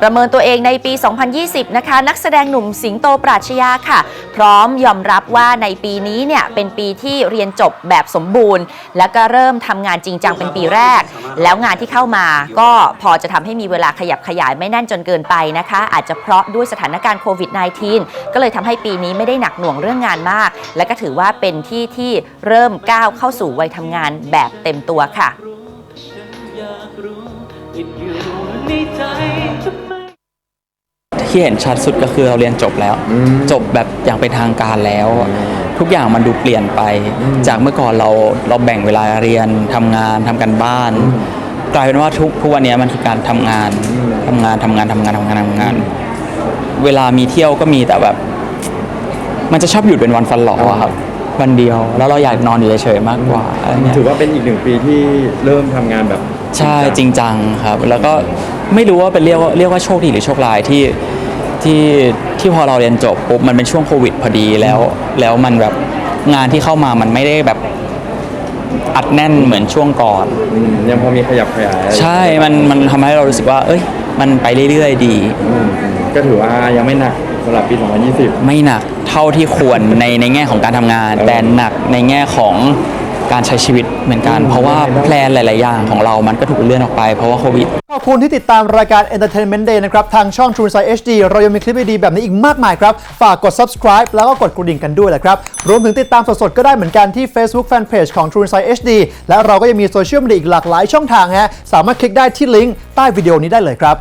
ประเมินตัวเองในปี 2020 นะคะ นักแสดงหนุ่มสิงโตปราชญาค่ะ พร้อมยอมรับว่าในปีนี้เนี่ยเป็นปีที่เรียนจบแบบสมบูรณ์ แล้วก็เริ่มทำงานจริงจังเป็นปีแรก แล้วงานที่เข้ามาก็พอจะทำให้มีเวลาขยับขยายไม่แน่นจนเกินไปนะคะ อาจจะเพราะด้วยสถานการณ์โควิด -19 ก็เลยทำให้ปีนี้ไม่ได้หนักหน่วงเรื่องงานมาก และก็ถือว่าเป็นที่ที่เริ่มก้าวเข้าสู่วัยทำงานแบบเต็มตัวค่ะ ที่เห็นชัดสุดก็คือเราเรียนจบแล้วจบแบบอย่างเป็นทางการแล้ว ทุกอย่างมันดูเปลี่ยนไป จากเมื่อก่อนเราเราแบ่งเวลาเรียนทำงานทำกันบ้าน กลายเป็นว่าทุกทุกวันนี้มันคือการทำงานทำงานทำงานทำงานทำงานทำงาน เวลามีเที่ยวก็มีแต่แบบ มันจะชอบหยุดเป็นวันฟันหลออะครับ วันเดียวแล้วเราอยากนอนอยู่เฉยๆมากกว่าอะไรเงี้ย ถือว่าเป็นอีกหนึ่งปีที่เริ่มทำงานแบบ ใช่จริงจังครับ แล้วก็ไม่รู้ว่าเป็นเรียกว่าเรียกว่าโชคดีหรือโชคร้ายที่ ที่ที่พอเราเรียนจบปุ๊บมันเป็นช่วงโควิดพอดีแล้ว แล้วมันแบบงานที่เข้ามามันไม่ได้แบบอัดแน่นเหมือนช่วงก่อน อืมยังพอมีขยับขยายใช่มันมันทำให้เรารู้สึกว่า เอ้ย มันไปเรื่อยๆดี อืมก็ถือว่ายังไม่หนักสำหรับปี 2020 ไม่หนักเท่าที่ควรในในแง่ของการทำงานเออแต่หนักในแง่ของ การใช้ชีวิตเหมือนกัน เพราะว่าแพลนหลาย ๆ อย่างของเรามันก็ถูกเลื่อนออกไปเพราะว่าโควิดขอบคุณที่ติดตามรายการ Entertainment Day นะครับ ทางช่อง True Insight HD เรายังมีคลิปดีๆแบบนี้อีกมากมายครับ ฝากกด subscribe แล้วก็กดกระดิ่งกันด้วยแหละครับ รวมถึงติดตามสด ๆ ก็ได้เหมือนกันที่ Facebook Fanpage ของ True Insight HD และเราก็ยังมีโซเชียลมีเดียอีกหลากหลายช่องทางฮะสามารถคลิกได้ที่ลิงก์ใต้วิดีโอนี้ได้เลยครับ